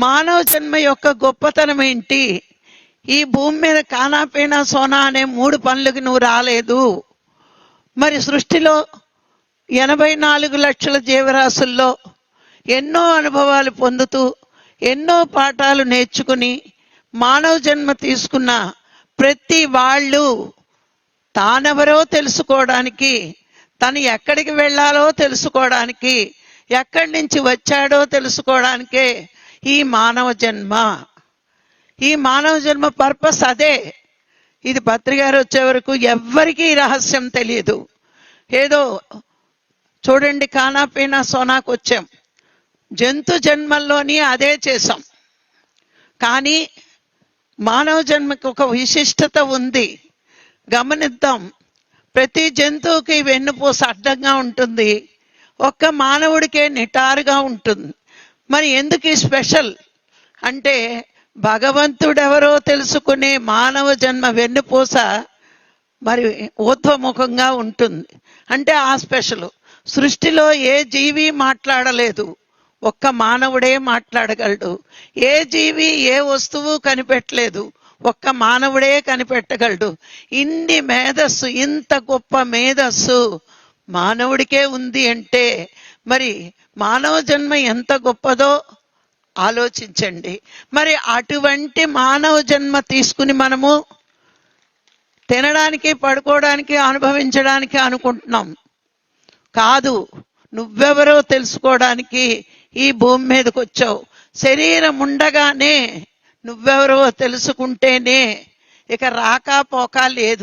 మానవ జన్మ యొక్క గొప్పతనం ఏంటి? ఈ భూమి మీద కానాపీనా సోనా అనే మూడు పనులకు నువ్వు రాలేదు. మరి సృష్టిలో ఎనభై నాలుగు లక్షల జీవరాశుల్లో ఎన్నో అనుభవాలు పొందుతూ ఎన్నో పాఠాలు నేర్చుకుని మానవ జన్మ తీసుకున్న ప్రతి వాళ్ళు తానెవరో తెలుసుకోవడానికి తను ఎక్కడికి వెళ్ళాలో తెలుసుకోవడానికి ఎక్కడి నుంచి వచ్చాడో తెలుసుకోవడానికే ఈ మానవ జన్మ. ఈ మానవ జన్మ పర్పస్ అదే. ఇది పత్రికారు వచ్చే వరకు ఎవ్వరికీ రహస్యం తెలియదు. ఏదో చూడండి కానాపీనా సోనాకు వచ్చాం. జంతు జన్మల్లోని అదే చేసాం కానీ మానవ జన్మకి ఒక విశిష్టత ఉంది. గమనిద్దాం. ప్రతి జంతువుకి వెన్నుపూస అడ్డంగా ఉంటుంది. ఒక్క మానవుడికే నిటారుగా ఉంటుంది. మరి ఎందుకు ఈ స్పెషల్? అంటే భగవంతుడెవరో తెలుసుకునే మానవ జన్మ వెన్నుపూస మరి ఊర్ధ్వముఖంగా ఉంటుంది. అంటే ఆ స్పెషల్. సృష్టిలో ఏ జీవి మాట్లాడలేదు. ఒక్క మానవుడే మాట్లాడగలడు. ఏ జీవి ఏ వస్తువు కనిపెట్టలేదు. ఒక్క మానవుడే కనిపెట్టగలడు. ఇన్ని మేధస్సు ఇంత గొప్ప మేధస్సు మానవుడికే ఉంది అంటే మరి మానవ జన్మ ఎంత గొప్పదో ఆలోచించండి. మరి అటువంటి మానవ జన్మ తీసుకుని మనము తినడానికి పడుకోవడానికి అనుభవించడానికి అనుకుంటున్నాం. కాదు నువ్వెవరో తెలుసుకోవడానికి ఈ భూమి మీదకి వచ్చావు శరీరం ఉండగానే నువ్వెవరో తెలుసుకుంటేనే ఇక రాకపోక లేదు.